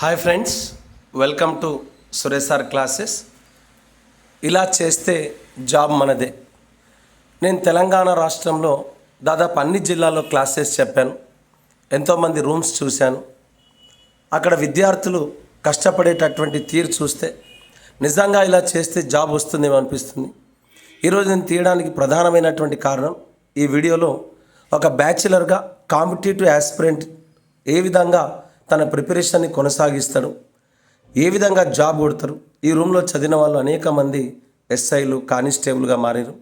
Hi friends welcome to Suresh sir classes ఇలా చేస్తే job మనదే. నేను తెలంగాణ రాష్ట్రంలో దాదాపు అన్ని జిల్లాల్లో క్లాసెస్ చెప్పాను. ఎంతోమంది రూమ్స్ చూశాను. అక్కడ విద్యార్థులు కష్టపడేటటువంటి తీరు చూస్తే నిజంగా ఇలా చేస్తే జాబ్ వస్తుందేమో అనిపిస్తుంది. ఈరోజు నేను తీయడానికి ప్రధానమైనటువంటి కారణం ఈ వీడియోలో ఒక బ్యాచిలర్గా కాంపిటేటివ్ యాస్పిరెంట్ ఏ విధంగా తన ప్రిపరేషన్ని కొనసాగిస్తాడు. ఏ విధంగా జాబ్ కొడతారు? ఈ రూమ్లో చదివిన వాళ్ళు అనేక మంది ఎస్ఐలు కానిస్టేబుల్గా మారారు.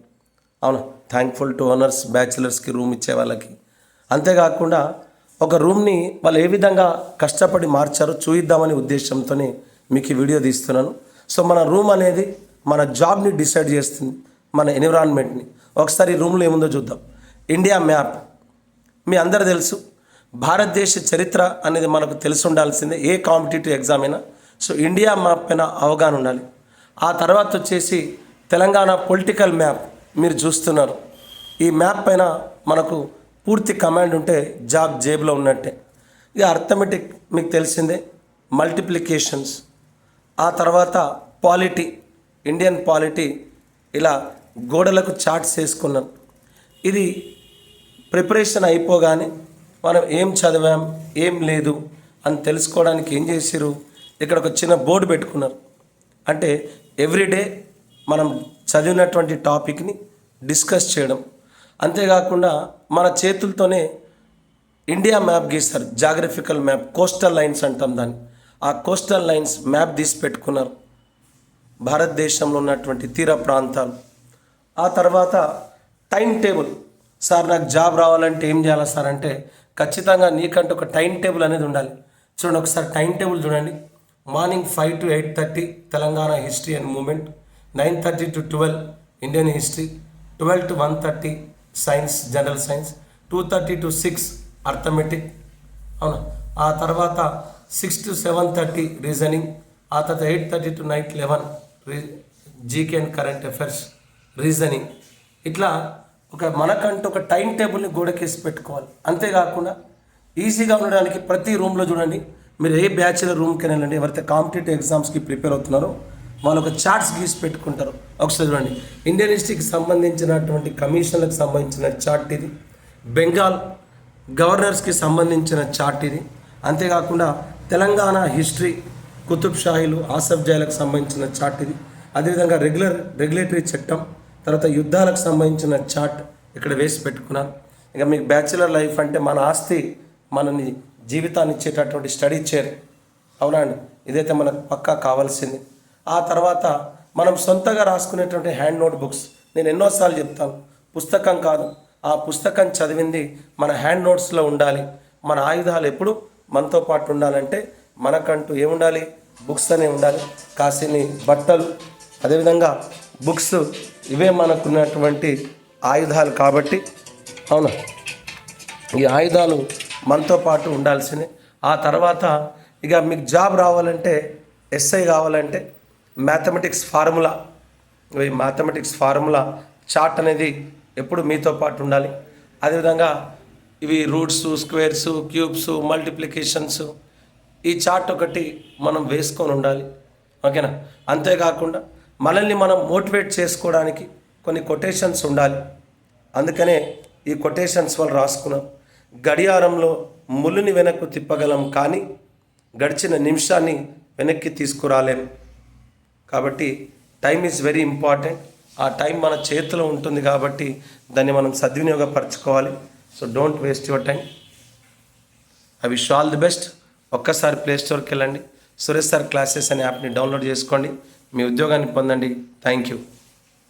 అవును థ్యాంక్ఫుల్ టు ఓనర్స్ బ్యాచిలర్స్కి రూమ్ ఇచ్చే వాళ్ళకి. అంతేకాకుండా ఒక రూమ్ని వాళ్ళు ఏ విధంగా కష్టపడి మార్చారో చూయిద్దామనే ఉద్దేశంతోనే మీకు ఈ వీడియో తీస్తున్నాను. సో మన రూమ్ అనేది మన జాబ్ని డిసైడ్ చేస్తుంది మన ఎన్విరాన్మెంట్ని. ఒకసారి రూమ్లో ఏముందో చూద్దాం. India map. మీ అందరు తెలుసు భారతదేశ చరిత్ర అనేది మనకు తెలిసి ఉండాల్సిందే ఏ కాంపిటేటివ్ ఎగ్జామ్ అయినా. సో ఇండియా మ్యాప్ పైన అవగాహన ఉండాలి. ఆ తర్వాత వచ్చేసి తెలంగాణ పొలిటికల్ మ్యాప్ మీరు చూస్తున్నారు. ఈ మ్యాప్ పైన మనకు పూర్తి కమాండ్ ఉంటే జాబ్ జేబులో ఉన్నట్టే. ఇక అర్థమెటిక్ మీకు తెలిసిందే మల్టిప్లికేషన్స్. ఆ తర్వాత పాలిటీ ఇండియన్ పాలిటీ ఇలా గోడలకు చాట్స్ వేసుకున్నాను ఇది ప్రిపరేషన్ అయిపోగానే మనం ఏం చదివాం ఏం లేదు అని తెలుసుకోవడానికి ఏం చేసిరు ఇక్కడ ఒక చిన్న బోర్డు పెట్టుకున్నారు. అంటే ఎవ్రీడే మనం చదివినటువంటి టాపిక్ని డిస్కస్ చేయడం. అంతేకాకుండా మన చేతులతోనే ఇండియా మ్యాప్ గీస్తారు. జాగ్రఫికల్ మ్యాప్ కోస్టల్ లైన్స్ అంటాం దాన్ని. ఆ కోస్టల్ లైన్స్ మ్యాప్ తీసి పెట్టుకున్నారు. భారతదేశంలో ఉన్నటువంటి తీర ప్రాంతాలు. ఆ తర్వాత టైం టేబుల్. సార్ నాకు జాబ్ రావాలంటే ఏం చేయాలి సార్ అంటే ఖచ్చితంగా నీకంటే ఒక టైం టేబుల్ అనేది ఉండాలి. చూడండి ఒకసారి టైం టేబుల్ చూడండి. Morning five to eight thirty Telangana history and movement nine thirty to twelve Indian history twelve to one thirty science general science two thirty to six arithmetic అవునా? ఆ తర్వాత six to seven thirty reasoning ఆ తర్వాత eight thirty to night eleven re GK and current affairs reasoning. ఇట్లా ఒక మనకంటూ ఒక time టేబుల్ని గోడకేసి పెట్టుకోవాలి. అంతేకాకుండా ఈజీగా ఉండడానికి ప్రతి రూమ్లో చూడండి మీరు ఏ బ్యాచులర్ రూమ్కి వెళ్ళండి ఎవరైతే కాంపిటేటివ్ ఎగ్జామ్స్కి ప్రిపేర్ అవుతున్నారో వాళ్ళు ఒక చార్ట్స్ గీసి పెట్టుకుంటారు. ఒకసారి చూడండి ఇండియన్ హిస్టరీకి సంబంధించినటువంటి కమిషన్లకు సంబంధించిన చార్ట్ ఇది బెంగాల్ గవర్నర్స్కి సంబంధించిన చార్ట్ ఇది. అంతేకాకుండా తెలంగాణ హిస్టరీ కుతుబ్ షాహీలు ఆసఫ్ జాయిలకు సంబంధించిన చార్ట్ ఇది. అదేవిధంగా రెగ్యులర్ రెగ్యులేటరీ చట్టం తర్వాత యుద్ధాలకు సంబంధించిన చార్ట్ ఇక్కడ వేసి పెట్టుకున్నాను. ఇక మీకు బ్యాచిలర్ లైఫ్ అంటే మన ఆస్తి మనని జీవితాన్ని ఇచ్చేటటువంటి స్టడీ చైర్. అవునా అండి? ఇదైతే మనకు పక్కా కావాల్సింది. ఆ తర్వాత మనం సొంతగా రాసుకునేటువంటి హ్యాండ్ నోట్ బుక్స్. నేను ఎన్నోసార్లు చెప్తాను. పుస్తకం కాదు. ఆ పుస్తకం చదివింది మన హ్యాండ్ నోట్స్లో ఉండాలి. మన ఆయుధాలు ఎప్పుడు మనతో పాటు ఉండాలంటే మనకంటూ ఏముండాలి? బుక్స్ అనే ఉండాలి. కాసిని బట్టలు. అదేవిధంగా బుక్స్ ఇవే మనకున్నటువంటి ఆయుధాలు కాబట్టి అవునా? ఈ ఆయుధాలు మనతో పాటు ఉండాల్సిందే ఆ తర్వాత ఇక మీకు జాబ్ రావాలంటే ఎస్ఐ కావాలంటే మ్యాథమెటిక్స్ ఫార్ములా ఈ మ్యాథమెటిక్స్ ఫార్ములా చార్ట్ అనేది ఎప్పుడు మీతో పాటు ఉండాలి. అదేవిధంగా ఇవి రూట్స్ స్క్వేర్స్ క్యూబ్స్ మల్టిప్లికేషన్స్ ఈ చార్ట్ ఒకటి మనం వేసుకొని ఉండాలి. ఓకేనా? అంతేకాకుండా మనల్ని మనం మోటివేట్ చేసుకోవడానికి కొన్ని కొటేషన్స్ ఉండాలి. అందుకనే ఈ కొటేషన్స్ వాళ్ళు రాసుకున్నాం. గడియారంలో ముళ్ళుని వెనక్కు తిప్పగలం కానీ గడిచిన నిమిషాన్ని వెనక్కి తీసుకురాలేం. కాబట్టి టైం ఈజ్ వెరీ ఇంపార్టెంట్. ఆ టైం మన చేతిలో ఉంటుంది కాబట్టి దాన్ని మనం సద్వినియోగపరచుకోవాలి. So don't waste your time. I wish all the best. ఒక్కసారి ప్లే స్టోర్కి వెళ్ళండి. సురేష్ సార్ క్లాసెస్ అనే యాప్ని డౌన్లోడ్ చేసుకోండి. మీ ఉద్యోగాన్ని పొందండి. Thank you